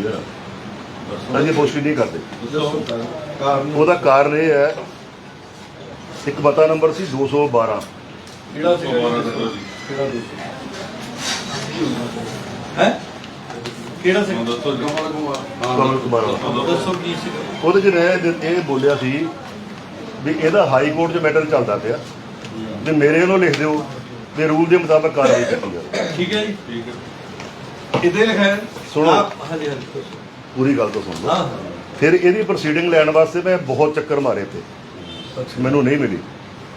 Clear ਆ ਅਸੀਂ ਪੁਸ਼ਟੀ ਨਹੀਂ ਕਰਦੇ। ਕਾਰਨ ਉਹਦਾ ਕਾਰਨ ਇਹ ਹੈ ਇੱਕ ਮਤਾ ਨੰਬਰ ਸੀ 212 ਕਿਹੜਾ ਸੀ? ਕਿਹੜਾ ਹੈ? ਕਿਹੜਾ ਸੀ? ਕਮਲ ਕੁਮਾਰ। ਦੱਸੋ। ਕੀ ਸੀ? ਉਹਦੇ ਚ ਇਹ ਬੋਲਿਆ ਸੀ ਵੀ ਇਹਦਾ ਹਾਈ ਕੋਰਟ 'ਚ ਮੈਟਰ ਚੱਲਦਾ ਪਿਆ। ਤੇ ਮੇਰੇ ਵੱਲੋਂ ਲਿਖ ਦਿਓ ਤੇ ਰੂਲ ਦੇ ਮੁਤਾਬਕ ਕਾਰਵਾਈ ਕੀਤੀ ਜਾਵੇ। ਠੀਕ ਹੈ ਜੀ। ਠੀਕ ਹੈ। ਇੱਥੇ ਲਿਖਿਆ ਹੈ ਸੁਣੋ। ਆਪ- ਹਾਂਜੀ ਹਾਂਜੀ ਪੂਰੀ ਗੱਲ ਤੋਂ ਸੁਣ ਲਓ ਹਾਂ ਫਿਰ ਇਹਦੀ ਪ੍ਰੋਸੀਡਿੰਗ ਲੈਣ ਵਾਸਤੇ ਮੈਂ ਬਹੁਤ ਚੱਕਰ ਮਾਰੇ ਤੇ ਮੈਨੂੰ ਨਹੀਂ ਮਿਲੀ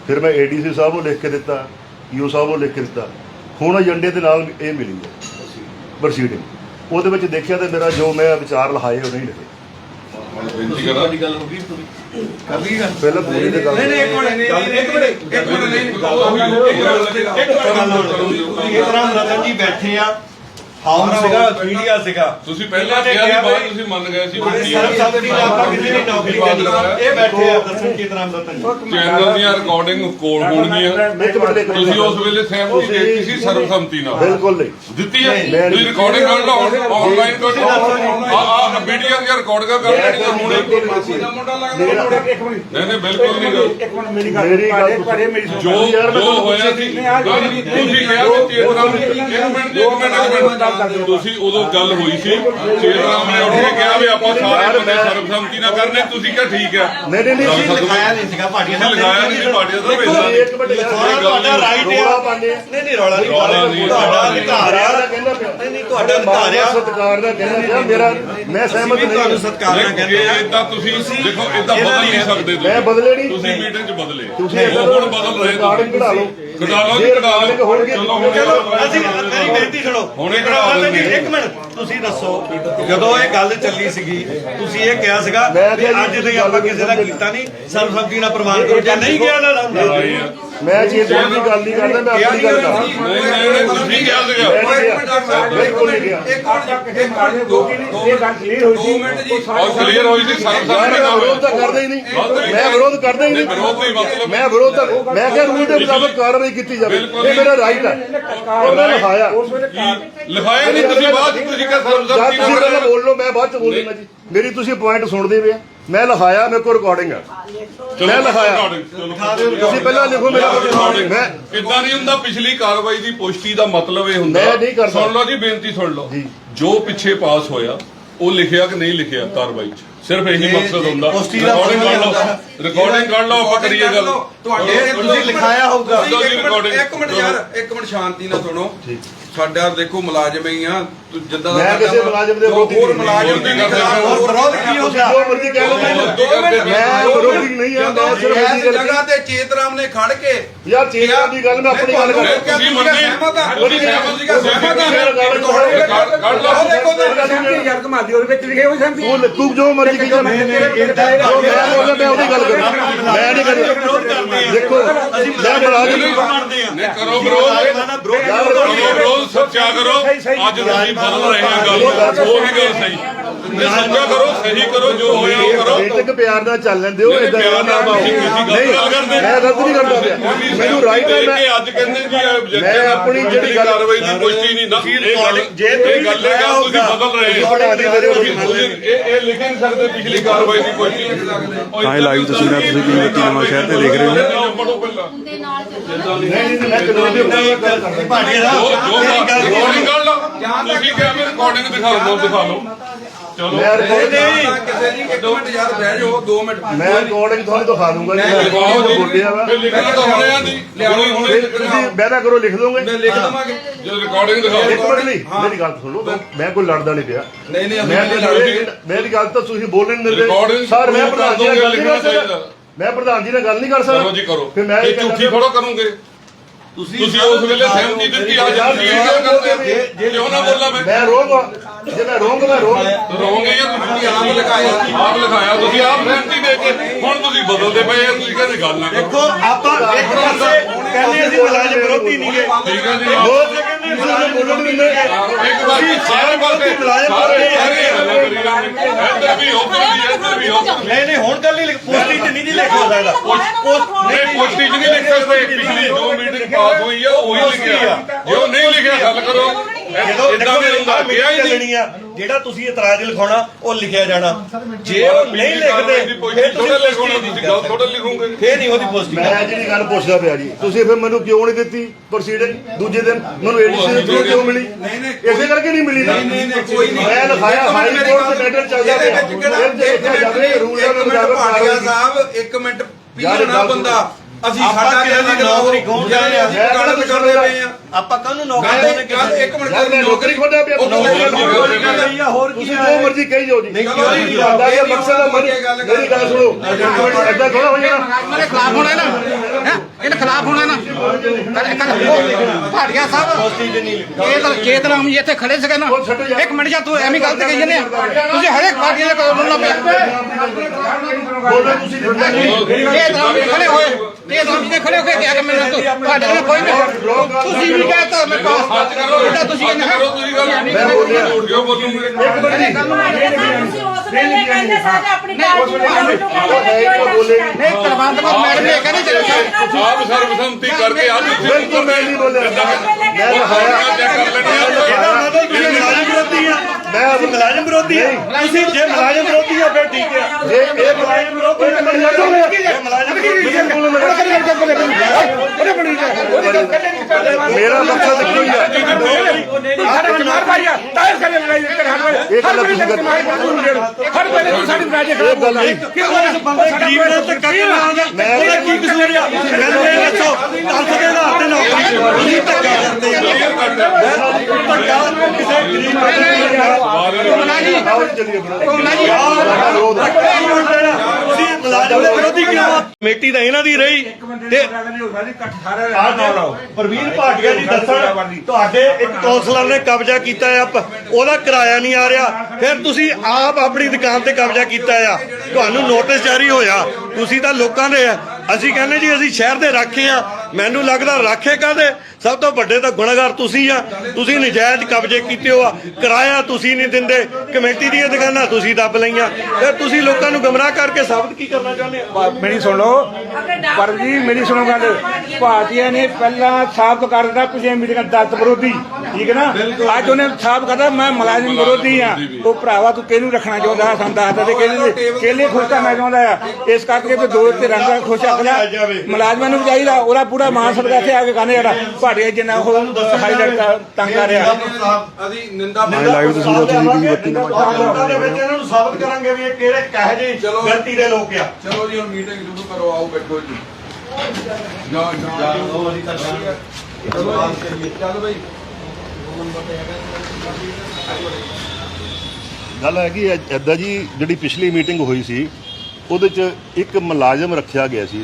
ਫਿਰ ਮੈਂ ਏਡੀਸੀ ਸਾਹਿਬ ਨੂੰ ਲਿਖ ਕੇ ਦਿੱਤਾ ਈਓ ਸਾਹਿਬ ਨੂੰ ਲਿਖ ਕੇ ਦਿੱਤਾ ਹੁਣ ਏਜੰਡੇ ਦੇ ਨਾਲ ਇਹ ਮਿਲੀ ਹੈ ਪ੍ਰੋਸੀਡਿੰਗ ਉਹਦੇ ਵਿੱਚ ਦੇਖਿਆ ਤੇ ਮੇਰਾ ਜੋ ਮੈਂ ਵਿਚਾਰ ਲਹਾਏ ਉਹ ਨਹੀਂ ਲਿਖੇ ਬੇਨਤੀ ਕਰਾਂ ਦੀ ਗੱਲ ਹੋ ਗਈ ਪੂਰੀ ਕਰ ਲਈ ਗੱਲ ਪਹਿਲਾਂ ਪੂਰੀ ਤੇ ਗੱਲ ਨਹੀਂ ਨਹੀਂ ਇੱਕ ਮਿੰਟ ਗੱਲ ਇੱਕ ਮਿੰਟ ਇੱਕ ਮਿੰਟ ਨਹੀਂ ਇਹ ਤਰ੍ਹਾਂ ਰਤਨ ਜੀ ਬੈਠੇ ਆ ਹਾਊਸ ਸੀਗਾ ਮੀਡੀਆ ਸੀਗਾ। ਤੁਸੀਂ ਪਹਿਲਾਂ ਕਿਹਾ ਸੀ ਬਾਅਦ ਤੁਸੀਂ ਮੰਨ ਗਏ ਸੀ ਬੜੇ ਸਰਬ ਸੰਮਤੀ ਨਾਲ ਆਪਾਂ ਕਿਸੇ ਦੀ ਨੌਕਰੀ ਦੇਣੀ ਇਹ ਬੈਠੇ ਆ ਦੱਸਣ ਕੀ ਤਰ੍ਹਾਂ ਰਤਨ ਜੀ ਚੈਨਲ ਦੀਆਂ ਰਿਕਾਰਡਿੰਗ ਕੋਲ ਹੋਣਗੀਆਂ। ਇੱਕ ਮਿੰਟ ਇੱਕ ਮਿੰਟ। ਤੁਸੀਂ ਉਸ ਵੇਲੇ ਸਹਿਮਤੀ ਦੇ ਦਿੱਤੀ ਸੀ ਸਰਬਸੰਮਤੀ ਨਾਲ। ਬਿਲਕੁਲ ਨਹੀਂ। ਦਿੱਤੀ ਹੈ ਤੁਸੀਂ ਰਿਕਾਰਡਿੰਗ ਕਰ ਲਓ ਆਨਲਾਈਨ ਕਰ ਲਓ। ਆ ਆ ਵੀਡੀਓ ਦੀਆਂ ਰਿਕਾਰਡਿੰਗਾਂ ਕਰ ਲੈਣੀਆਂ ਹੁਣ ਮਾਸੀ ਦਾ ਮੁੰਡਾ ਲੱਗਦਾ ਨਹੀਂ ਨਹੀਂ ਬਿਲਕੁਲ ਨਹੀਂ। ਗੱਲ ਮੇਰੀ ਗੱਲ ਜੋ ਜੋ ਹੋਇਆ ਸੀ। ਤੁਸੀਂ ਕਿਹਾ ਇੱਕ ਮਿੰਟ ਇੱਕ ਮਿੰਟ ਇੱਕ ਮਿੰਟ ਤੁਸੀਂ ਉਦੋਂ ਗੱਲ ਹੋਈ ਸੀ ਚੇਤਰਾਮ ਨੇ ਉੱਠ ਕੇ ਕਿਹਾ ਵੀ ਆਪਾਂ ਸਾਰੇ ਬੰਦੇ ਸਰਬਸੰਮਤੀ ਨਾਲ ਕਰਨੇ ਤੁਸੀਂ ਕਿਹਾ ਠੀਕ ਹੈ। ਨਹੀਂ ਨਹੀਂ ਨਹੀਂ ਤੁਸੀਂ ਲਿਖਾਇਆ ਨਹੀਂ ਸੀਗਾ ਭਾਟੀਆ ਤੁਸੀਂ ਲਿਖਾਇਆ ਨਹੀਂ ਭਾਟੀਆ ਸਾਹਿਬ ਨਹੀਂ। ਲਿਖਾਉਣਾ ਤੁਹਾਡਾ ਰਾਈਟ ਆ। ਆ। ਨਹੀਂ ਨਹੀਂ ਰੌਲਾ ਨਹੀਂ ਨਹੀਂ, ਤੁਹਾਡਾ ਅਧਿਕਾਰ ਆ। ਨਹੀਂ ਨਹੀਂ ਤੁਹਾਡਾ ਅਧਿਕਾਰ ਆ। ਸਤਕਾਰ ਦਾ ਕਹਿੰਦਾ ਮੇਰਾ ਮੈਂ ਸਹਿਮਤ ਵੀ ਤੁਹਾਨੂੰ ਨਹੀਂ। ਸਤਿਕਾਰ ਨਾਲ ਕਹਿੰਦੇ ਆ ਇਦਾਂ ਤੁਸੀਂ ਦੇਖੋ ਇਦਾਂ ਬਦਲ ਨਹੀਂ ਸਕਦੇ ਮੈਂ ਤੁਸੀਂ ਬਦਲੇ ਨਹੀਂ। ਤੁਸੀਂ ਮੀਟਿੰਗ 'ਚ ਬਦਲੇ। ਤੁਸੀਂ ਹੁਣ ਬਦਲ ਰਹੇ ਰਿਕਾਰਡਿੰਗ ਕਢਾ ਲਓ। ਕਢਾ ਲਓ ਜੀ, ਜੇ ਕਢਾ ਲਓ। ਚਲੋ, ਹੁਣ ਚਲੋ। ਅਸੀਂ ਮੇਰੀ ਬੇਨਤੀ ਸੁਣੋ। ਹੁਣੇ ਮਿੰਟ, ਦਿੰਦੇ ਇੱਕ ਮਿੰਟ ਤੁਸੀਂ ਦੱਸੋ ਜਦੋਂ ਇਹ ਗੱਲ ਚੱਲੀ ਸੀਗੀ ਤੁਸੀਂ ਇਹ ਕਿਹਾ ਸੀਗਾ ਮੈਂ ਵੀ ਕਿਹਾ ਅੱਜ ਤੇ ਆਪਾਂ ਕਿਸੇ ਦਾ ਕੀਤਾ ਨਹੀਂ ਸਰਬਸੰਮਤੀ ਨਾਲ ਪ੍ਰਮਾਣ ਕਰੋ। ਜੇ ਨਹੀਂ ਗਿਆ ਨਾ ਹੁੰਦਾ ਮੈਂ ਚੇਤਨ ਦੀ ਗੱਲ ਨਹੀਂ ਕਰਦਾ ਮੈਂ ਆਪਣੀ ਗੱਲ ਕਰਦਾ ਨਹੀਂ ਨਹੀਂ ਨਹੀਂ, ਤੁਸੀਂ ਕਿਹਾ ਸੀਗਾ। ਮੈਂ ਨਹੀਂ ਕਿਹਾ। ਬਿਲਕੁਲ ਨਹੀਂ ਕਿਹਾ। ਔਰ ਕਲੀਅਰ ਹੋਈ ਸੀ। ਯਾਰ ਸਰਬਸੰਮਤੀ ਮੈਂ ਨਾਲ। ਵਿਰੋਧ ਤਾਂ ਕਰਦਾ ਹੀ ਨਹੀਂ। ਮੈਂ ਵਿਰੋਧ ਕਰਦਾ ਹੀ ਨਹੀਂ ਨਹੀਂ। ਵਿਰੋਧ ਨਹੀਂ ਮਤਲਬ ਮੈਂ ਵਿਰੋਧ ਤਾਂ ਮੈਂ ਕਿਹਾ ਰੂਲ ਦੇ ਮੁਤਾਬਕ ਕਾਰਵਾਈ ਕੀਤੀ ਜਾਵੇ। ਬਿਲਕੁਲ ਇਹ ਮੇਰਾ ਰਾਈਟ ਹੈ। ਔਰ ਮੈਂ ਲਿਖਾਇਆ। ਲਿਖਾਇਆ ਨਹੀਂ ਤੁਸੀਂ ਬਾਅਦ 'ਚ ਤੁਸੀਂ ਕਿਹਾ ਜਦ ਤੁਸੀਂ ਪਹਿਲਾਂ ਕਰਨਾ। ਬੋਲ ਲਓ ਮੈਂ ਬਾਅਦ ਚ ਬੋਲੂੰਗਾ ਜੀ। ਮੇਰੀ ਤੁਸੀਂ ਪੁਆਇੰਟ ਸੁਣਦੇ ਪਏ ਆ। ਮੈਂ ਲਿਖਾਇਆ ਮੇਰੇ ਕੋਲ ਰਿਕਾਰਡਿੰਗ ਹੈ ਚਲੋ ਮੈਂ ਲਿਖਾਇਆ। ਤੁਸੀਂ ਪਹਿਲਾਂ ਲਿਖੋ ਮੇਰਾ ਮੈਂ ਇਦਾਂ ਨਹੀਂ ਹੁੰਦਾ ਪਿਛਲੀ ਕਾਰਵਾਈ ਦੀ ਪੁਸ਼ਟੀ ਦਾ ਮਤਲਬ ਇਹ ਹੁੰਦਾ ਮੈਂ ਨਹੀਂ ਕਰਦਾ। ਸੁਣ ਲਓ ਜੀ ਬੇਨਤੀ ਸੁਣ ਲਓ। ਜੀ। ਪਿੱਛੇ ਪਾਸ ਹੋਇਆ ਉਹ ਲਿਖਿਆ ਕਿ ਨਹੀਂ ਲਿਖਿਆ ਕਾਰਵਾਈ 'ਚ? ਸਿਰਫ ਇਹੀ ਮਕਸਦ ਹੁੰਦਾ। ਪੁਸ਼ਟੀ ਦਾ ਰਿਕਾਰਡਿੰਗ ਕਰ ਲਓ। ਰਿਕਾਰਡਿੰਗ ਕਰ ਲਓ ਆਪਾਂ ਕਰੀਏ ਗੱਲ। ਤੁਹਾਡੇ ਤੁਸੀਂ ਲਿਖਾਇਆ ਹੋਊਗਾ। ਇੱਕ ਮਿੰਟ ਯਾਰ ਇੱਕ ਮਿੰਟ ਸ਼ਾਂਤੀ ਨਾਲ ਸੁਣੋ। ਸਾਡਾ ਦੇਖੋ ਮੁਲਾਜ਼ਮ ਹੀ ਆ ਤੂੰ ਜਿੱਦਾਂ ਮੈਂ ਕਿਸੇ ਮੁਲਾਜ਼ਮ ਦੇ ਵਿਰੋਧੀ ਹੋਰ ਨਹੀਂ। ਮੁਲਾਜ਼ਮ ਦੇ ਵਿਰੋਧੀ ਖਿਲਾਫ ਹੋਰ ਵਿਰੋਧ ਕੀ ਹੋ ਗਿਆ ਜੋ ਮਰਜ਼ੀ ਕਹਿ ਲਓ ਮੈਂ ਵਿਰੋਧੀ ਕਰਦੇ ਪਏ। ਮੈਂ ਵਿਰੋਧੀ ਨਹੀਂ ਆ ਮੈਂ ਸਿਰਫ ਇਸ ਗੱਲ ਜਗ੍ਹਾ ਤੇ ਚੇਤਰਾਮ ਨੇ ਖੜ ਕੇ ਯਾਰ ਚੇਤਨਾ ਦੀ ਗੱਲ ਮੈਂ ਆਪਣੀ ਗੱਲ ਕਰ ਨਹੀਂ, ਤੁਸੀਂ ਮੰਨੇ ਸਹਿਮਤ ਆ। ਤੁਸੀਂ ਸਹਿਮਤ ਸੀਗਾ ਸਹਿਮਤ ਆ। ਕੱਢ ਲਓ ਉਹ ਤੂੰ ਜੋ ਮਰਜ਼ੀ ਕਹੀ ਜਾ ਮੈਂ ਬੋਲਦਾ ਮੈਂ ਉਹਦੀ ਗੱਲ ਕਰਾਂ ਮੈਂ ਨਹੀਂ ਕਰਦਾ। ਦੇਖੋ ਮੈਂ ਮੁਲਾਜ਼ਮ ਨਹੀਂ ਕਰੋ ਵਿਰੋਧ। ਕਰੋ ਵਿਰੋਧ ਸੱਚਾ ਕਰੋ ਅੱਜ ਤੁਸੀਂ ਬਦਲ ਰਹੇ ਆ ਗੱਲ। ਉਹ ਵੀ ਗੱਲ ਸਹੀ। ਨਹੀਂ ਸੱਚਾ ਕਰੋ ਸਹੀ ਕਰੋ ਜੋ ਹੋਇਆ ਉਹ ਕਰੋ। ਬੇਟਕ ਪਿਆਰ ਨਾਲ ਚੱਲ ਲੈਂਦੇ ਹੋ ਨਹੀਂ, ਇਦਾਂ ਨਹੀਂ। ਮੈਂ ਗਲਤ ਨਹੀਂ ਕਰਦਾ ਪਿਆ। ਮੈਨੂੰ ਰਾਈਟ ਹੈ ਮੈਂ ਅੱਜ ਕਹਿੰਦੇ ਜੀ ਮੈਂ ਆਪਣੀ ਜਿਹੜੀ ਗੱਲ- ਕਾਰਵਾਈ ਦੀ ਪੁਸ਼ਟੀ ਨਹੀਂ ਨਾ ਇਹ ਗੱਲ ਜੇ ਤੁਸੀਂ ਗੱਲ ਗੱਲ ਤੁਸੀਂ ਬਦਲ ਰਹੇ ਹੋ। ਇਹ ਇਹ ਲਿਖ ਨਹੀਂ ਸਕਦੇ ਪਿਛਲੀ ਕਾਰਵਾਈ ਦੀ ਪੁਸ਼ਟੀ। ਹਾਂ, ਇਹ live ਤਸਵੀਰਾਂ ਤੁਸੀਂ ਨਵਾਂ ਸ਼ਹਿਰ ਤੇ ਦੇਖ ਰਹੇ ਹੋ। ਪੜੋ ਪਹਿਲਾਂ। ਦੇ ਨਾਲ ਚੱਲੋ। ਨਹੀਂ ਨਹੀਂ ਮੈਂ ਕਾਨੂੰਨ ਦੇ ਮੁਤਾਬਕ ਗੱਲ ਕਰਦਾ ਭਾਟੀਆ ਜੋ ਜੋ ਰਿਕਾਰਡਿੰਗ ਕਰ ਲਓ ਤੁਸੀਂ ਕਿਹਾ ਮੈਂ ਰਿਕਾਰਡਿੰਗ ਦਿਖਾ ਲਓ ਦਿਖਾ ਲਓ ਚਲੋ। ਮੈਂ ਰਿਕਾਰਡ ਕਿਸੇ ਦੀ ਇੱਕ ਮਿੰਟ ਯਾਰ ਬਹਿ ਜਾਓ 2 ਮਿੰਟ। ਮੈਂ ਰਿਕਾਰਡਿੰਗ ਤੁਹਾਨੂੰ ਦਿਖਾ ਦੂੰਗਾ ਜੀ। ਬੋਲਿਆ ਵਾ। ਲਿਖਣਾ ਤਾਂ ਹੋਣਿਆ ਨਹੀਂ ਲਿਆਉਣੀ ਫਿਰ ਹੁਣੇ ਤੁਸੀਂ ਬਹਿਦਾ ਕਰੋ ਲਿਖ ਦੋਗੇ। ਮੈਂ ਲਿਖ ਦਵਾਂਗੇ। ਜੋ ਰਿਕਾਰਡਿੰਗ ਇੱਕ ਦਿਖਾਓ ਮਿੰਟ ਨਹੀਂ ਮੇਰੀ ਗੱਲ ਸੁਣ ਲਓ ਮੈਂ ਕੋਈ ਲੜਦਾ ਨਹੀਂ ਪਿਆ। ਨਹੀਂ ਨਹੀਂ ਮੈਂ ਨਹੀਂ ਮੇਰੀ ਗੱਲ ਤਾਂ ਤੁਸੀਂ ਬੋਲਣ ਨਹੀਂ ਦਿੰਦੇ। ਸਰ ਮੈਂ ਪ੍ਰਧਾਨ ਜੀ ਗੱਲ ਨਹੀਂ ਕਰ ਦੋਗੇ, ਸਕਦਾ। ਮੈਂ ਪ੍ਰਧਾਨ ਜੀ ਨਾਲ ਗੱਲ ਨਹੀਂ ਕਰ ਸਕਦਾ। ਕਰੋ ਜੀ ਕਰੋ। ਫਿਰ ਮੈਂ ਇਹ ਇਹ ਝੂਠੀ ਥੋੜਾ ਕਰੋਗੇ? ਤੁਸੀਂ ਉਸ ਵੇਲੇ ਸਹਿਮਤੀ ਦਿੱਤੀ ਆ ਜਾਂਦੀ ਇਹ ਗੱਲ ਕਰਦੇ ਜੇ ਕਿਉਂ ਨਾ ਬੋਲਾਂ ਮੈਂ। ਮੈਂ ਰੋਂਗ ਜੇ ਮੈਂ ਰੋਂਗ ਮੈਂ ਰੋਂਗ। ਰੋਂਗੇ ਜਾਂ ਤੁਸੀਂ ਆਪ ਲਿਖਾਇਆ। ਆਪ ਲਿਖਾਇਆ ਤੁਸੀਂ ਆਪ ਸਹਿਮਤੀ ਦੇ ਕੇ ਹੁਣ ਤੁਸੀਂ ਬਦਲਦੇ ਪਏ ਆ ਤੁਸੀਂ ਕਹਿੰਦੇ ਗੱਲ ਨਾ ਕਰੋ। ਦੇਖੋ ਆਪਾਂ ਇੱਕ ਪਾਸੇ ਕਹਿੰਦੇ ਅਸੀਂ ਮੁਲਾਜ਼ਮ ਵਿਰੋਧੀ ਨਹੀਂ ਗਏ ਠੀਕ ਹੈ ਜੀ। ਲੋਕ ਕਹਿੰਦੇ ਸਾਨੂੰ ਬੋਲਣ ਨਹੀਂ ਦਿੰਦੇ ਇੱਕ ਵਾਰੀ ਸਾਰੇ ਪਾਸੇ ਮੁਲਾਜ਼ਮ ਸਾਰੇ ਵਿਰੋਧੀ ਸਾਰੇ ਗੱਲਾਂ ਕਰੀ ਜਾਂਦੇ ਇੱਧਰ ਵੀ ਉੱਧਰ ਵੀ ਇੱਧਰ ਵੀ ਉੱਧਰ ਵੀ ਨਹੀਂ ਨਹੀਂ ਹੁਣ ਗੱਲ ਨਹੀਂ ਪੋਸਟੀ ਚ ਨਹੀਂ ਜੀ ਲਿਖ ਸਕਦਾ ਨਹੀਂ ਪੁਸ਼ਟੀ ਚ ਨਹੀਂ ਲਿਖ ਸਕਦੇ ਪਿਛਲੀ ਜੋ ਮੀਟਿੰਗ ਪਾਸ ਹੋਈ ਆ ਉਹੀ ਲਿਖਿਆ ਜੇ ਉਹ ਨਹੀਂ ਲਿਖਿਆ ਗੱਲ ਕਰੋ ਜਦੋਂ ਏਦਾਂ ਵੀ ਹੁੰਦਾ ਆਹ ਕਿਹਾ ਹੀ ਨਹੀਂ। ਚੱਲਣੀ ਆ। ਜਿਹੜਾ ਤੁਸੀਂ ਇਤਰਾਜ਼ ਲਿਖਾਉਣਾ ਉਹ ਲਿਖਿਆ ਜਾਣਾ। ਜੇ ਉਹ ਨਹੀਂ ਲਿਖਦੇ ਫਿਰ ਤੁਸੀਂ ਥੋੜਾ ਲਿਖੋਣਾ ਤੁਸੀਂ ਗੱਲ ਥੋੜਾ ਲਿਖੋਗੇ। ਫੇਰ ਨਹੀਂ ਉਹਦੀ ਪੋਸਟਿੰਗ ਮੈਂ ਜਿਹੜੀ ਗੱਲ ਪੁੱਛਦਾ ਪਿਆ ਜੀ। ਤੁਸੀਂ ਫਿਰ ਮੈਨੂੰ ਕਿਉਂ ਨਹੀਂ ਦਿੱਤੀ ਪ੍ਰੋਸੀਡਿੰਗ ਦੂਜੇ ਦਿਨ ਮੈਨੂੰ ਥਰੂ ਕਿਉਂ ਮਿਲੀ? ਇਸੇ ਕਰਕੇ ਨਹੀਂ ਮਿਲੀ ਨਾ। ਨਹੀਂ, ਨਹੀਂ, ਨਹੀਂ, ਕੋਈ ਨਹੀਂ। ਮੈਂ ਲਿਖਾਇਆ ਹਾਈ ਮੇਰੀ ਕੋਰਟ ਦੇ ਮੈਟਰ ਚੱਲਦਾ ਇਹਦੇ ਪਿਆ। ਵਿੱਚ ਕਿਹੜਾ- ਇਹ ਦੇਖਿਆ ਜਾਵੇ ਰੂਲ ਦਾ ਇੱਕ ਮਿੰਟ ਮੁਤਾਬਕ ਕਾਰਵਾਈ ਸਾਹਿਬ ਇੱਕ ਮਿੰਟ ਯਾਰ, ਪੀਣਾ ਬੰਦਾ। ਅਸੀਂ ਸਾਡਾ ਕਿਸੇ ਦੀ ਨੌਕਰੀ ਖੋਹ ਜਾ ਰਹੇ ਅਸੀਂ ਮੈਂ ਗੱਲ ਕਿਹੜਾ ਕਰਦੇ ਪਏ ਆ। ਆਪਾਂ ਕਾਹਨੂੰ ਗੱਲ ਨੌਕਰੀ ਗੱਲ ਇੱਕ ਮਿੰਟ ਮੈਂ ਨੌਕਰੀ ਖੋਲਿਆ ਪਿਆ, ਗੱਲ ਨੌਕਰੀ ਗੱਲ ਹੋਰ ਕੀ ਤੁਸੀਂ ਹੈ? ਜੋ ਮਰਜ਼ੀ ਕਹੀ ਜਾਓ ਜੀ। ਨਹੀਂ, ਤੁਹਾਡਾ ਇਹ ਮਕਸਦ ਗੱਲ ਮੇਰੀ ਮੇਰੀ ਗੱਲ ਸੁਣੋ। ਐਦਾਂ ਥੋੜਾ ਹੋ ਜਾਣਾ। ਮੇਰੇ ਖਿਲਾਫ ਹੋਣਾ ਨਾ ਹੈਂ? ਇਹਦੇ ਖਿਲਾਫ ਹੋਣਾ ਨਾ ਸਾਹਿਬ ਇਹ ਤਾਂ ਕੇਤ ਰਾਮ ਜੀ ਇੱਥੇ ਖੜੇ ਸੀਗੇ ਨਾ। ਉਹ ਛੱਡੋ ਯਾਰ। ਇੱਕ ਮਿੰਟ ਜਾਂ ਤੂੰ ਐਵੇਂ ਗਲਤ ਕਹੀ ਜਾਂਦੇ ਆ। ਤੁਸੀਂ ਹਰੇਕ ਪਾਰਟੀ ਦੇ ਕੋਲ ਬੋਲਣਾ ਪਿਆ। ਬੋਲੋ ਤੁਸੀਂ ਦਿੱਤਾ ਨਹੀਂ ਕੇਤ ਰਾਮ ਜੀ ਖੜੇ ਹੋਏ। ਕੇਤ ਰਾਮ ਜੀ ਨੇ ਖੜੇ ਹੋ ਕੇ ਕਿਹਾ ਕਿ ਮੈਨੂੰ ਤੂੰ? ਤੁਹਾਡੇ ਨਾਲ ਕੋਈ ਨਹੀਂ। ਤੁਸੀਂ ਵੀ ਕਹਤਾ ਮੈਂ ਪਾਸ ਸੱਚ ਕਰੋ ਬੇਟਾ ਤੁਸੀਂ ਸੱਚ ਕਰੋ ਤੁਸੀਂ ਗੱਲ ਮੈਂ ਬੋਲਿਆ। ਝੂਠ ਕਿਉਂ ਬੋਲੂਗੇ ਤੁਸੀਂ ਉਸ ਵੇਲੇ ਕਹਿੰਦੇ ਸਾਰੇ ਆਪਣੀ ਪਾਰਟੀ ਨੂੰ ਨਹੀਂ ਕਲਵੰਤ ਕੌਰ ਮੈਡਮ ਨੇ ਕਹਿੰਦੇ ਜਿਹੜੇ ਸਾਹਿਬ ਸਰਬਸੰਮਤੀ ਕਰਕੇ ਅੱਜ ਬਿਲਕੁਲ ਮੈਂ ਨਹੀਂ ਬੋਲਿਆ। ਮੈਂ ਲੈਣੇ ਇਹਦਾ ਮਤਲਬ ਤੁਸੀਂ ਮੁਲਾਜ਼ਮ ਵਿਰੋਧੀ ਆ ਮੈਂ ਤੁਸੀਂ ਮੁਲਾਜ਼ਮ ਵਿਰੋਧੀ ਆ ਤੁਸੀਂ ਜੇ ਮੁਲਾਜ਼ਮ ਵਿਰੋਧੀ ਆ ਫਿਰ ਠੀਕ ਆ ਜੇ ਇਹ ਮੁਲਾਜ਼ਮ ਵਿਰੋਧੀ ਆ ਫਿਰ ਜੇ ਮੁਲਾਜ਼ਮ ਮੇਰਾ ਮਕਸਦ ਇੱਕੋ ਹੀ ਹੈ। ਸਾਡੇ ਜਮਾਰ ਭਾਈ ਆ। ਤਾਇਰ ਕਰੇ ਲੜਾਈ ਕਰ ਹਰ ਵੇਲੇ। ਇਹ ਗੱਲ ਤੁਸੀਂ ਕਰ ਹਰ ਵੇਲੇ ਤੂੰ ਸਾਡੀ ਬਰਾਜੇ ਇਹ ਗੱਲ ਨਹੀਂ। ਬੰਦੇ ਗਰੀਬ ਨਾਲ ਧੱਕਾ ਕਿਉਂ ਲਾਉਂਦੇ ਮੈਂ- ਕੀ ਕਸੂਰ ਆ? ਮੈਨੂੰ ਇਹ ਦੱਸੋ। ਅੱਠ ਦੇ ਆਧਾਰ ਤੇ ਨੌਕਰੀ। ਤੁਸੀਂ ਧੱਕਾ ਕਰਦੇ ਹੋ। ਧੱਕਾ ਕਿਸੇ ਗਰੀਬ ਨਾਲ ਕਮੇਟੀ ਤਾਂ ਇਹਨਾਂ ਦੀ ਰਹੀ ਤੇ ਪ੍ਰਵੀਨ ਭਾਟੀਆ ਜੀ ਦੱਸਣ ਤੁਹਾਡੇ ਇੱਕ ਕੌਂਸਲਰ ਨੇ ਕਬਜ਼ਾ ਕੀਤਾ ਆ ਉਹਦਾ ਕਿਰਾਇਆ ਨਹੀਂ ਆ ਰਿਹਾ ਫਿਰ ਤੁਸੀਂ ਆਪ ਆਪਣੀ ਦੁਕਾਨ ਤੇ ਕਬਜ਼ਾ ਕੀਤਾ ਆ ਤੁਹਾਨੂੰ ਨੋਟਿਸ ਜਾਰੀ ਹੋਇਆ ਤੁਸੀਂ ਤਾਂ ਲੋਕਾਂ ਦੇ ਆ ਅਸੀਂ ਕਹਿੰਦੇ ਜੀ ਅਸੀਂ ਸ਼ਹਿਰ ਦੇ ਰਾਖੇ ਆ ਮੈਨੂੰ ਲੱਗਦਾ ਰਾਖੇ ਕਾਦੇ ਸਭ ਤੋਂ ਵੱਡੇ ਤਾਂ ਗੁਨਾਹਗਾਰ ਤੁਸੀਂ ਆ। ਤੁਸੀਂ ਨਜਾਇਜ਼ ਕਬਜ਼ੇ ਕੀਤੇ ਹੋ ਆ। ਕਿਰਾਇਆ ਤੁਸੀਂ ਨਹੀਂ ਦਿੰਦੇ। ਕਮੇਟੀ ਦੀਆਂ ਦੁਕਾਨਾਂ ਤੁਸੀਂ ਦੱਬ ਲਈਆਂ। ਫਿਰ ਤੁਸੀਂ ਲੋਕਾਂ ਨੂੰ ਗਮਰਾਹ ਕਰਕੇ ਸਾਬਤ ਕੀ ਕਰਨਾ ਚਾਹੁੰਦੇ ਆ ਮੇਰੀ ਸੁਣ ਲਓ। ਪਰ ਜੀ ਮੇਰੀ ਸੁਣੋ ਗੱਲ। ਭਾਰਤੀਆਂ ਨੇ ਪਹਿਲਾਂ ਸਾਬਤ ਕਰ ਦਿੱਤਾ ਪਿਛਲੇ ਮੀਟਿੰਗ ਦਲਤ ਵਿਰੋਧੀ। ਠੀਕ ਹੈ ਨਾ? ਅੱਜ ਉਹਨੇ ਸਾਬਤ ਕਰਦਾ ਮੈਂ ਮੁਲਾਜ਼ਮ ਵਿਰੋਧੀ ਆ। ਉਹ ਭਰਾਵਾ ਤੂੰ ਕਿਹਨੂੰ ਰੱਖਣਾ ਚਾਹੁੰਦਾ? ਸਾਨੂੰ ਦੱਸਦਾ ਤੇ ਕਿਹਨੇ ਕਿਹਨੇ ਖੁਸ਼ ਕਰਨਾ ਚਾਹੁੰਦਾ ਆ? ਇਸ ਕਰਕੇ ਤੇ ਦੋ ਤੇ ਰੰਗਾ ਖੁਸ਼ ਰੱਖਦਾ ਮੁਲਾਜ਼ਮਾਂ ਨੂੰ ਚਾਹੀਦਾ ਉਹਦਾ ਪੂਰਾ ਮਾਨ ਸਦਕਾ ਇੱਥੇ ਆ ਕੇ ਕਹਿੰਦੇ ਯਾਰ ਭਾਟੀਆ ਜਿੰਨਾ ਉਹ ਹਾਈਲਾਈਟ ਤੰਗ ਕਰ ਰਿਹਾ। ਅਸੀਂ ਨਿੰਦਾ ਮੈਂ ਲਾਈਵ ਤਸਵੀਰਾਂ ਤੁਸੀਂ ਵੀ ਬੱਤੀ ਨਵਾਂ ਲੋਕਾਂ ਦੇ ਵਿੱਚ ਇਹਨਾਂ ਨੂੰ ਸਾਬਤ ਕਰਾਂਗੇ ਵੀ ਇਹ ਕਿਹੜੇ ਕਹੇ ਜਿਹੇ ਚਲੋ। ਗਲਤੀ ਦੇ ਲੋਕ ਆ। ਚਲੋ ਜੀ ਹੁਣ ਮੀਟਿੰਗ ਸ਼ੁਰੂ ਕਰੋ ਆਓ ਬੈਠੋ ਜੀ। ਜਾ ਜਾ ਚੱਲ ਬਈ। ਗੱਲ ਹੈ ਕਿ ਐਦਾਂ ਜੀ ਜਿਹੜੀ ਪਿਛਲੀ ਮੀਟਿੰਗ ਹੋਈ ਸੀ ਉਹਦੇ 'ਚ ਇੱਕ ਮੁਲਾਜ਼ਮ ਰੱਖਿਆ ਗਿਆ ਸੀ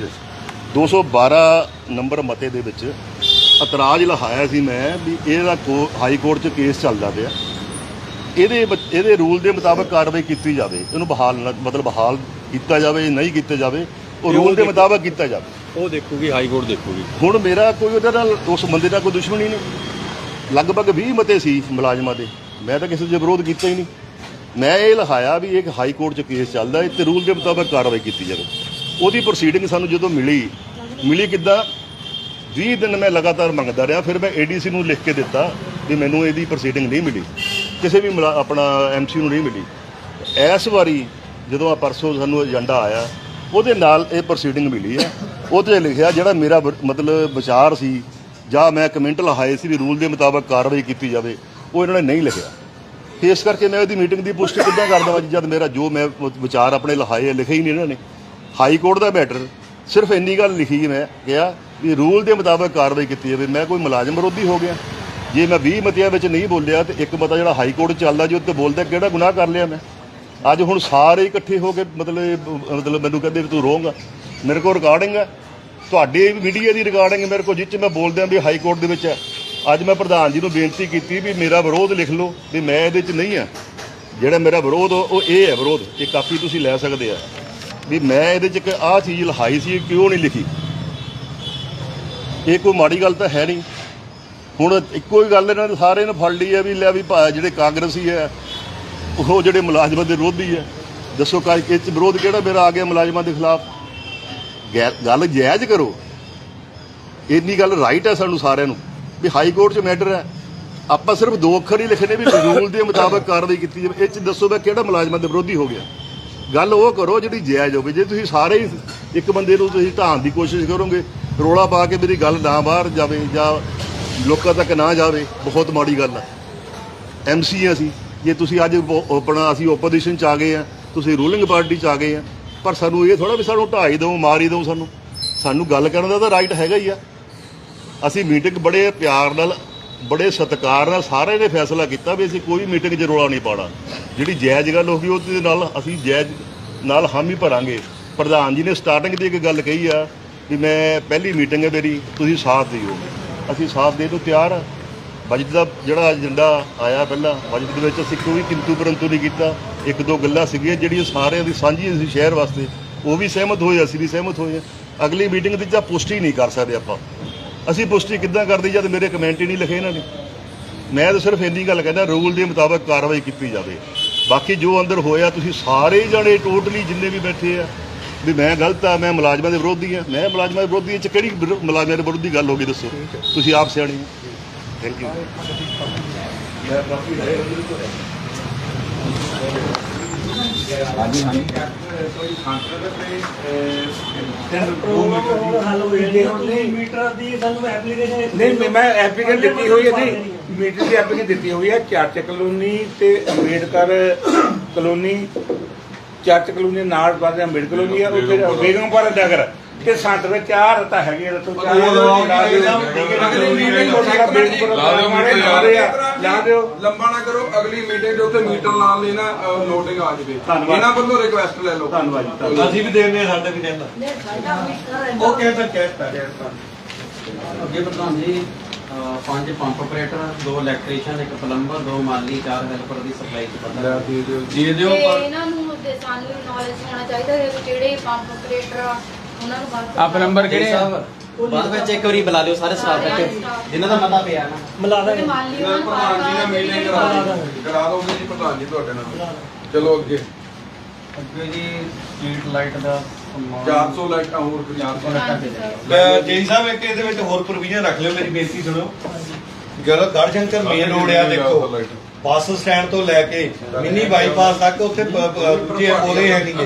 212 ਨੰਬਰ ਮਤੇ ਦੇ ਵਿੱਚ ਇਤਰਾਜ਼ ਲਹਾਇਆ ਸੀ ਮੈਂ ਵੀ ਇਹਦਾ ਹਾਈ ਕੋਰਟ 'ਚ ਕੇਸ ਚੱਲਦਾ ਪਿਆ। ਇਹਦੇ ਇਹਦੇ ਰੂਲ ਦੇ ਮੁਤਾਬਕ ਕਾਰਵਾਈ ਕੀਤੀ ਜਾਵੇ। ਇਹਨੂੰ ਬਹਾਲ ਮਤਲਬ ਬਹਾਲ ਕੀਤਾ ਜਾਵੇ ਨਹੀਂ ਕੀਤਾ ਜਾਵੇ ਉਹ ਰੂਲ ਦੇ ਮੁਤਾਬਕ ਕੀਤਾ ਜਾਵੇ। ਉਹ ਦੇਖੂਗੀ ਹਾਈ ਕੋਰਟ ਦੇਖੂਗੀ। ਹੁਣ ਮੇਰਾ ਕੋਈ ਉਹਦੇ ਨਾਲ ਉਸ ਬੰਦੇ ਨਾਲ ਕੋਈ ਦੁਸ਼ਮਣੀ ਨਹੀਂ। ਲਗਭਗ 20 ਮਤੇ ਸੀ ਮੁਲਾਜ਼ਮਾਂ ਦੇ। ਮੈਂ ਤਾਂ ਕਿਸੇ ਦੇ ਵਿਰੋਧ ਕੀਤਾ ਹੀ ਨਹੀਂ। ਮੈਂ ਇਹ ਲਿਖਾਇਆ ਵੀ ਇੱਕ ਹਾਈ ਕੋਰਟ 'ਚ ਕੇਸ ਚੱਲਦਾ ਹੈ ਤੇ ਰੂਲ ਦੇ ਮੁਤਾਬਕ ਕਾਰਵਾਈ ਕੀਤੀ ਜਾਵੇ। ਉਹਦੀ ਪ੍ਰੋਸੀਡਿੰਗ ਸਾਨੂੰ ਜਦੋਂ ਮਿਲੀ ਮਿਲੀ ਕਿੱਦਾਂ? 20 ਦਿਨ ਮੈਂ ਲਗਾਤਾਰ ਮੰਗਦਾ ਰਿਹਾ, ਫਿਰ ਮੈਂ ਏਡੀਸੀ ਨੂੰ ਲਿਖ ਕੇ ਦਿੱਤਾ ਵੀ ਮੈਨੂੰ ਇਹਦੀ ਪ੍ਰੋਸੀਡਿੰਗ ਨਹੀਂ ਮਿਲੀ। ਕਿਸੇ ਵੀ ਮੁਲਾ- ਆਪਣਾ ਐਮਸੀ ਨੂੰ ਨਹੀਂ ਮਿਲੀ। ਇਸ ਵਾਰੀ ਜਦੋਂ ਆ ਪਰਸੋਂ ਸਾਨੂੰ ਏਜੰਡਾ ਆਇਆ, ਉਹਦੇ ਨਾਲ ਇਹ ਪ੍ਰੋਸੀਡਿੰਗ ਮਿਲੀ ਹੈ ਉਹਦੇ ਲਿਖਿਆ ਜਿਹੜਾ ਮੇਰਾ ਮਤਲਬ ਵਿਚਾਰ ਸੀ, ਜਾਂ ਮੈਂ ਕਮੈਂਟ ਲਹਾਏ ਸੀ ਵੀ ਰੂਲ ਦੇ ਮੁਤਾਬਕ ਕਾਰਵਾਈ ਕੀਤੀ ਜਾਵੇ, ਉਹ ਇਹਨਾਂ ਨੇ ਨਹੀਂ ਲਿਖਿਆ। ਇਸ ਕਰਕੇ ਮੈਂ ਉਹਦੀ ਮੀਟਿੰਗ ਦੀ ਪੁਸ਼ਟੀ ਕਿੱਦਾਂ ਕਰ ਦਵਾਂ ਜੀ ਜਦ ਮੇਰਾ ਜੋ ਮੈਂ ਵਿਚਾਰ ਆਪਣੇ ਲਹਾਏ ਲਿਖੇ ਹੀ ਨਹੀਂ ਇਹਨਾਂ ਨੇ। ਹਾਈ ਕੋਰਟ ਦਾ ਮੈਟਰ ਸਿਰਫ ਇੰਨੀ ਗੱਲ ਲਿਖੀ ਮੈਂ ਕਿਹਾ ਵੀ ਰੂਲ ਦੇ ਮੁਤਾਬਕ ਕਾਰਵਾਈ ਕੀਤੀ ਜਾਵੇ, ਮੈਂ ਕੋਈ ਮੁਲਾਜ਼ਮ ਵਿਰੋਧੀ ਹੋ ਗਿਆ। ਜੇ ਮੈਂ 20 ਮਤਿਆਂ ਵਿੱਚ ਨਹੀਂ ਬੋਲਿਆ ਤੇ ਇੱਕ ਮਤਾ ਜਿਹੜਾ ਹਾਈ ਕੋਰਟ ਚੱਲਦਾ ਜੋ ਉੱਤੇ ਬੋਲਦਾ, ਕਿਹੜਾ ਗੁਨਾਹ ਕਰ ਲਿਆ ਮੈਂ? ਅੱਜ ਹੁਣ ਸਾਰੇ ਇਕੱਠੇ ਹੋ ਕੇ ਮਤਲਬ ਮਤਲਬ ਮੈਨੂੰ ਕਹਿੰਦੇ ਵੀ ਤੂੰ ਰੋਂਗ ਮੇਰੇ ਕੋਲ ਰਿਕਾਰਡਿੰਗ ਹੈ ਤੁਹਾਡੇ ਮੀਡੀਆ ਦੀ ਰਿਕਾਰਡਿੰਗ ਮੇਰੇ ਕੋਲ ਜਿਸ 'ਚ ਮੈਂ ਬੋਲਦਿਆਂ ਵੀ ਹਾਈ ਕੋਰਟ ਦੇ ਵਿੱਚ ਹੈ ਅੱਜ ਮੈਂ ਪ੍ਰਧਾਨ ਜੀ ਨੂੰ ਬੇਨਤੀ ਕੀਤੀ ਵੀ ਮੇਰਾ ਵਿਰੋਧ ਲਿਖ ਲਓ ਵੀ ਮੈਂ ਇਹਦੇ 'ਚ ਨਹੀਂ ਆ। ਜਿਹੜਾ ਮੇਰਾ ਵਿਰੋਧ ਉਹ ਇਹ ਹੈ ਵਿਰੋਧ, ਇਹ ਕਾਪੀ ਤੁਸੀਂ ਲੈ ਸਕਦੇ ਆ। ਵੀ ਮੈਂ ਇਹਦੇ 'ਚ ਇੱਕ ਆਹ ਚੀਜ਼ ਲਿਖਾਈ ਸੀ ਕਿਉਂ ਨਹੀਂ ਲਿਖੀ? ਇਹ ਕੋਈ ਮਾੜੀ ਗੱਲ ਤਾਂ ਹੈ ਨਹੀਂ। ਹੁਣ ਇੱਕੋ ਹੀ ਗੱਲ ਇਹਨਾਂ ਨੇ ਸਾਰੇ ਨੇ ਫੜ ਲਈ ਹੈ ਵੀ ਲੈ ਵੀ ਭਾ, ਜਿਹੜੇ ਕਾਂਗਰਸੀ ਹੈ, ਉਹ ਜਿਹੜੇ ਮੁਲਾਜ਼ਮਾਂ ਦੇ ਵਿਰੋਧੀ ਹੈ। ਦੱਸੋ ਕਾ ਇਹ 'ਚ ਵਿਰੋਧ ਕਿਹੜਾ ਮੇਰਾ ਆ ਗਿਆ ਮੁਲਾਜ਼ਮਾਂ ਦੇ ਖਿਲਾਫ? ਗੈਰ- ਗੱਲ ਜਾਇਜ਼ ਕਰੋ। ਇੰਨੀ ਗੱਲ ਰਾਈਟ ਹੈ ਸਾਨੂੰ ਸਾਰਿਆਂ ਨੂੰ ਵੀ ਹਾਈ ਕੋਰਟ 'ਚ ਮੈਟਰ ਹੈ। ਆਪਾਂ ਸਿਰਫ ਦੋ ਅੱਖਰ ਹੀ ਲਿਖੇ ਵੀ ਰੂਲ ਦੇ ਮੁਤਾਬਕ ਕਾਰਵਾਈ ਕੀਤੀ ਜਾਵੇ। ਇਹ ਚ ਦੱਸੋ ਮੈਂ ਕਿਹੜਾ ਮੁਲਾਜ਼ਮਾਂ ਦੇ ਵਿਰੋਧੀ ਹੋ ਗਿਆ। ਗੱਲ ਉਹ ਕਰੋ ਜਿਹੜੀ ਜਾਇਜ਼ ਹੋਵੇ। ਜੇ ਤੁਸੀਂ ਸਾਰੇ ਹੀ ਇੱਕ ਬੰਦੇ ਨੂੰ ਤੁਸੀਂ ਢਾਣ ਦੀ ਕੋਸ਼ਿਸ਼ ਕਰੋਗੇ, ਰੋਲਾ ਪਾ ਕੇ ਮੇਰੀ ਗੱਲ ਨਾ ਬਾਹਰ ਜਾਵੇ ਜਾਂ ਲੋਕਾਂ ਤੱਕ ਨਾ ਜਾਵੇ, ਬਹੁਤ ਮਾੜੀ ਗੱਲ ਆ। ਐਮਸੀ ਅਸੀਂ। ਜੇ ਤੁਸੀਂ ਅੱਜ ਆਪਣਾ ਅਸੀਂ ਓਪੋਜੀਸ਼ਨ ਚ ਆ ਗਏ ਆ, ਤੁਸੀਂ ਰੂਲਿੰਗ ਪਾਰਟੀ ਚ ਆ ਗਏ ਆ, ਪਰ ਸਾਨੂੰ ਇਹ ਥੋੜਾ ਵੀ ਸਾਨੂੰ ਢਾਈ ਦਿਓ ਮਾਰੀ ਦਿਓ ਸਾਨੂੰ। ਸਾਨੂੰ ਗੱਲ ਕਰਨ ਦਾ ਤਾਂ ਰਾਈਟ ਹੈਗਾ ਹੀ ਆ। ਅਸੀਂ ਮੀਟਿੰਗ ਬੜੇ ਪਿਆਰ ਨਾਲ ਬੜੇ ਸਤਿਕਾਰ ਨਾਲ ਸਾਰਿਆਂ ਨੇ ਫੈਸਲਾ ਕੀਤਾ ਵੀ ਅਸੀਂ ਕੋਈ ਮੀਟਿੰਗ 'ਚ ਰੋਲਾ ਨਹੀਂ ਪਾਉਣਾ। ਜਿਹੜੀ ਜਾਇਜ਼ ਗੱਲ ਹੋਗੀ ਉਹਦੇ ਨਾਲ ਅਸੀਂ ਜਾਇਜ਼ ਨਾਲ ਹਾਮੀ ਭਰਾਂਗੇ। ਪ੍ਰਧਾਨ ਜੀ ਨੇ ਸਟਾਰਟਿੰਗ ਦੀ ਇੱਕ ਗੱਲ ਕਹੀ ਆ ਵੀ ਮੈਂ ਪਹਿਲੀ ਮੀਟਿੰਗ ਹੈ ਮੇਰੀ, ਤੁਸੀਂ ਸਾਥ ਦਿਓ। ਅਸੀਂ ਸਾਥ ਦੇਣ ਨੂੰ ਤਿਆਰ ਆ। ਬਜਟ ਦਾ ਜਿਹੜਾ ਏਜੰਡਾ ਆਇਆ ਪਹਿਲਾਂ, ਬਜਟ ਦੇ ਵਿੱਚ ਅਸੀਂ ਕੋਈ ਕਿੰਤੂ ਪਰੰਤੂ ਨਹੀਂ ਕੀਤਾ। ਇੱਕ ਦੋ ਗੱਲਾਂ ਸੀਗੀਆਂ ਜਿਹੜੀਆਂ ਸਾਰਿਆਂ ਦੀ ਸਾਂਝੀ ਸੀ ਸ਼ਹਿਰ ਵਾਸਤੇ, ਉਹ ਵੀ ਸਹਿਮਤ ਹੋਏ, ਅਸੀਂ ਵੀ ਸਹਿਮਤ ਹੋਏ। ਹਾਂ। ਅਗਲੀ ਮੀਟਿੰਗ ਦੀ ਜਾਂ ਪੁਸ਼ਟੀ ਨਹੀਂ ਕਰ ਸਕਦੇ ਆਪਾਂ। ਅਸੀਂ ਪੁਸ਼ਟੀ ਕਿੱਦਾਂ ਕਰਦੇ ਜਦ ਮੇਰੇ ਕਮੈਂਟ ਹੀ ਨਹੀਂ ਲਿਖੇ ਇਹਨਾਂ ਨੇ? ਮੈਂ ਤਾਂ ਸਿਰਫ ਇੰਨੀ ਗੱਲ ਕਹਿੰਦਾ, ਰੂਲ ਦੇ ਮੁਤਾਬਕ ਕਾਰਵਾਈ ਕੀਤੀ ਜਾਵੇ। ਬਾਕੀ ਜੋ ਅੰਦਰ ਹੋਇਆ, ਤੁਸੀਂ ਸਾਰੇ ਜਣੇ ਟੋਟਲੀ ਜਿੰਨੇ ਵੀ ਬੈਠੇ ਆ, ਵੀ ਮੈਂ ਗਲਤ ਆ, ਮੈਂ ਮੁਲਾਜ਼ਮਾਂ ਦੇ ਵਿਰੋਧੀ ਆ। ਮੈਂ ਮੁਲਾਜ਼ਮਾਂ ਦੇ ਵਿਰੋਧੀ ਚ ਕਿਹੜੀ ਮੁਲਾਜ਼ਮਾਂ ਦੇ ਵਿਰੋਧੀ ਗੱਲ ਹੋ ਗਈ ਦੱਸੋ? ਤੁਸੀਂ ਆਪ ਸਿਆਣੇ ਥੈਂਕ ਯੂ ਮੀਟਰ ਦੀ ਸਾਨੂੰ ਐਪਲੀਕੇਸ਼ਨ ਨਹੀਂ ਮੈਂ- ਮੈਂ ਐਪਲੀਕੇਸ਼ਨ ਦਿੱਤੀ ਹੋਈ ਹੈ ਜੀ। ਮੀਟਰ ਦੀ ਐਪਲੀਕੇਸ਼ਨ ਦਿੱਤੀ ਹੋਈ ਹੈ ਚਾਰਚ ਕਲੋਨੀ ਤੇ ਅੰਬੇਡਕਰ ਕਲੋਨੀ। ਚਾਰਚ ਕਲੋਨੀ ਨਾਲ ਬਾਦ ਅੰਬੇਡਕਰ ਕਲੋਨੀ ਹੈ ਉੱਥੇ ਬੇਗਮਪੁਰ। ਨਗਰ ਤੇ ਸੰਤ ਵਿੱਚ ਚਾਰ ਤਾਂ ਹੈਗੇ ਆ, ਦੱਸੋ ਚਾਰ ਉਹ ਲਵਾਓ ਲਾ ਦਿਓ। ਅਗਲੀ ਮੀਟਿੰਗ ਇੱਕ ਮਿੰਟ ਜੀ। ਲਾ ਦਿਓ ਮਾਰੇ ਮੀਟਰ ਲਾ ਦਿਓ। ਲਾ ਦਿਓ ਲੰਬਾ ਨਾ ਕਰੋ ਅਗਲੀ ਮੀਟਿੰਗ ਦੇ ਉੱਤੇ ਮੀਟਰ ਲਾਉਣ ਲਈ ਨਾ ਨੋਟਿੰਗ ਆ ਜਾਵੇ ਧੰਨਵਾਦ। ਇਹਨਾਂ ਵੱਲੋਂ ਰਿਕਵੈਸਟ ਲੈ ਲਓ ਧੰਨਵਾਦ ਜੀ, ਧੰਨਵਾਦ। ਅਸੀਂ ਵੀ ਦੇਣੇ ਸਾਡੇ ਵੀ ਦੇਣਾ ਨਹੀਂ ਸਾਡਾ ਮੀਟਰ ਉਹ ਕਹਿੰਦਾ ਕਹਿਤਾ ਅੱਗੇ ਪ੍ਰਧਾਨ ਜੀ ਪੰਜ ਪੰਪ ਆਪਰੇਟਰ ਦੋ ਇਲੈਕਟ੍ਰੀਸ਼ੀਅਨ ਇੱਕ ਪਲੰਬਰ ਦੋ ਮਾਲੀ ਚਾਰ ਹੈਲਪਰ ਦੀ ਸਪਲਾਈ ਚ ਪਤਾ ਦੇ ਦਿਓ ਤੇ ਪਰ ਇਹਨਾਂ ਨੂੰ ਤੇ ਸਾਨੂੰ ਨੌਲੇਜ ਹੋਣਾ ਚਾਹੀਦਾ ਹੈ ਕਿ ਜਿਹੜੇ ਪੰਪ ਆਪਰੇਟਰ ਉਹਨਾਂ ਨੂੰ ਬੰਦ ਆਪ ਨੰਬਰ ਕਿਹੜੇ ਸਾਹਿਬ ਬਾਅਦ ਵਿੱਚ ਇੱਕ ਵਾਰੀ ਬੁਲਾ ਲਿਓ ਸਾਰੇ ਸਟਾਫ ਬੈਠੇ ਜਿਨ੍ਹਾਂ ਦਾ ਮਤਾ ਪਿਆ ਨਾ। ਮਿਲਾ ਤੇ ਮਾਲੀ ਉਹਨਾਂ ਨੂੰ ਪ੍ਰਧਾਨ ਜੀ ਨਾਲ ਮੀਟਿੰਗ ਕਰਾ ਦਿਓ। ਕਰਾ ਦੋਗੇ ਜੀ ਪ੍ਰਧਾਨ ਜੀ ਤੁਹਾਡੇ ਨਾਲ। ਚਲੋ ਅੱਗੇ। ਅੱਗੇ ਜੀ ਸਟਰੀਟ ਲਾਈਟ ਦਾ ਸਮਾਨ। 400 ਲਾਈਟਾਂ ਹੋਰ 400 ਲੱਖਾਂ ਦੇ ਜੀ ਸਾਹਿਬ ਇੱਕ ਇਹਦੇ ਵਿੱਚ ਹੋਰ ਪ੍ਰੋਵੀਜ਼ਨ ਰੱਖ ਲਿਓ ਮੇਰੀ ਬੇਨਤੀ ਸੁਣੋ। ਜਦੋਂ ਗੜਸ਼ੰਕਰ ਮੇਨ ਰੋਡ ਆ ਦੇਖੋ। ਬੱਸ ਸਟੈਂਡ ਤੋਂ ਲੈ ਕੇ ਮਿੰਨੀ ਬਾਈਪਾਸ ਤੱਕ ਉੱਥੇ ਪ- ਪ- ਦੂਜੇ ਉਹਦੇ ਹੈ ਨਹੀਂਗੇ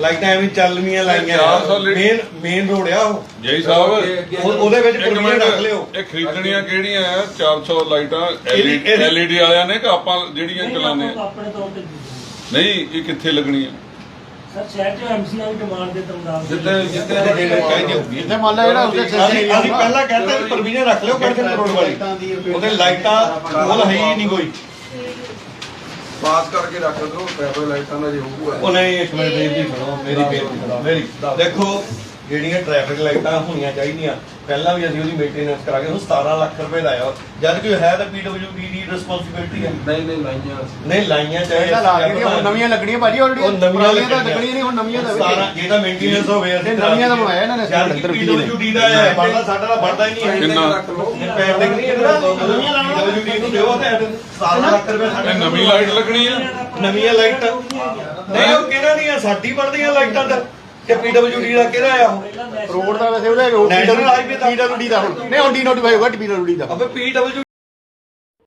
ਲਾਈਟਾਂ ਐਵੇਂ ਚੱਲਵੀਆਂ ਲਾਈਆਂ ਲੀਟਰ- ਮੇਨ ਮੇਨ ਰੋਡ ਆ ਉਹ। ਜੈ ਸਾਹਿਬ ਉਹ- ਉਹਦੇ ਵਿੱਚ ਇੱਕ ਰੱਖ ਲਿਓ। ਇਹ ਖਰੀਦਣੀਆਂ ਕਿਹੜੀਆਂ ਆ? 400 ਲਾਈਟਾਂ ਇਹਦੀ- ਇਹਦੀ- ਐਲਈਡੀ ਵਾਲਿਆਂ ਨੇ ਕਿ ਆਪਾਂ ਜਿਹੜੀਆਂ ਚਲਾਉਂਦੇ ਆ? ਆਪਣੇ ਤੌਰ ਤੇ ਨਹੀਂ ਇਹ ਕਿੱਥੇ ਲੱਗਣੀਆਂ? ਸਰ ਸ਼ਹਿਰ ਚ ਐਮਸੀਆਂ ਦੀ ਡਿਮਾਂਡ ਦੇ ਤਮਦਾਦ ਜਿੱਥੇ ਜਿੱਥੇ ਚਾਹੀਦੀ ਹੋਊਗੀ ਜਿੱਥੇ ਮੰਨ ਲਾ ਜਿਹੜਾ ਉਹਦੇ ਅਸੀਂ ਅਸੀਂ ਪਹਿਲਾਂ ਕਹਿੰਦੇ ਪ੍ਰੋਵੀਜ਼ਨ ਰੱਖ ਲਿਓ ਗੜਸ਼ੰਕਰ ਰੋਡ ਵਾਲੀ। ਉਹਦੇ ਲਾਈਟਾਂ ਕੋਲ ਹੈ ਹੀ ਨਹੀਂ ਕੋਈ। ਪਾਸ ਕਰਕੇ ਰੱਖ ਦਿਓ ਟ੍ਰੈਫਿਕ ਲਾਈਟਾਂ ਦਾ ਜੇ ਹੋਊਗਾ। ਉਹ ਨਹੀਂ, ਇੱਕ ਮਿੰਟ ਬੇਨਤੀ ਸੁਣੋ, ਮੇਰੀ ਬੇਨਤੀ ਸੁਣੋ। ਮੇਰੀ ਦੇਖੋ ਜਿਹੜੀਆਂ ਟ੍ਰੈਫਿਕ ਲਾਈਟਾਂ ਹੋਣੀਆਂ ਚਾਹੀਦੀਆਂ ਪਹਿਲਾਂ ਵੀ ਅਸੀਂ ਉਹਦੀ ਮੇਨਟੇਨੈਂਸ ਕਰਾ ਕੇ ਉਹ 17 ਲੱਖ ਰੁਪਏ ਦਾ ਆਇਆ ਜਦ ਕਿ ਹੈ ਤਾਂ ਪੀਡਬਲਯੂਡੀ ਦੀ ਰਿਸਪੌਂਸਿਬਿਲਟੀ ਹੈ ਨਹੀਂ ਨਹੀਂ ਲਾਈਆਂ ਨਹੀਂ ਲਾਈਆਂ ਚਾਹੇ ਇਹਦਾ ਲਾ ਕੇ ਹੁਣ ਨਵੀਆਂ ਲੱਗਣੀਆਂ ਭਾਜੀ ਉਹ ਆਲਰੇਡੀ ਨਵੀਆਂ ਪੁਰਾਣੀਆਂ ਤਾਂ ਲੱਗਣੀਆਂ। ਨਹੀਂ ਹੁਣ ਨਵੀਆਂ ਦਾ 17 ਜੇ ਤਾਂ ਮੇਨਟੇਨੈਂਸ ਹੋਵੇ ਅਸੀਂ ਨਵੀਆਂ ਦਾ ਬਣਾਇਆ ਇਹਨਾਂ ਨੇ। ਜਦ ਕਿ 70 ਰੁਪਏ ਨੇ। ਪੀਡਬਲਯੂਡੀ ਦਾ ਹੈ ਬਣਦਾ ਸਾਡਾ ਤਾਂ ਬਣਦਾ ਹੀ ਨਹੀਂ ਹੈ। ਕਿੰਨਾ? ਰੱਖ ਲਓ ਪੈਂਡਿੰਗ ਨਹੀਂ ਇਹਦਾ ਪੀਡਬਲਯੂਡੀ ਨੂੰ ਦਿਓ ਤੇ 17 ਲੱਖ ਰੁਪਏ ਸਾਡੇ ਨਵੀਂ ਲਾਈਟ ਲੱਗਣੀ ਆ। ਨਵੀਆਂ ਲਾਈਟਾਂ। ਨਹੀਂ ਉਹ ਕਿਹਨਾਂ ਦੀਆਂ? ਸਾਡੀ ਬਣਦੀਆਂ ਲਾਈਟਾਂ ਦਾ ਕਿ ਪੀਡਬਲਯੂਡੀ ਦਾ ਕਿਹੜਾ ਆ ਉਹ? ਰੋਡ ਦਾ ਵੈਸੇ ਉਹਦਾ ਦਾ- ਪੀਡਬਲਯੂਡੀ ਦਾ ਹੁਣ। ਨਹੀਂ ਹੁਣ ਡੀ ਨੋਟੀਫਾਈ ਹੋਗਾ ਪੀਡਬਲਯੂਡੀ ਦਾ। ਅਬੇ ਪੀਡਬਲਯੂ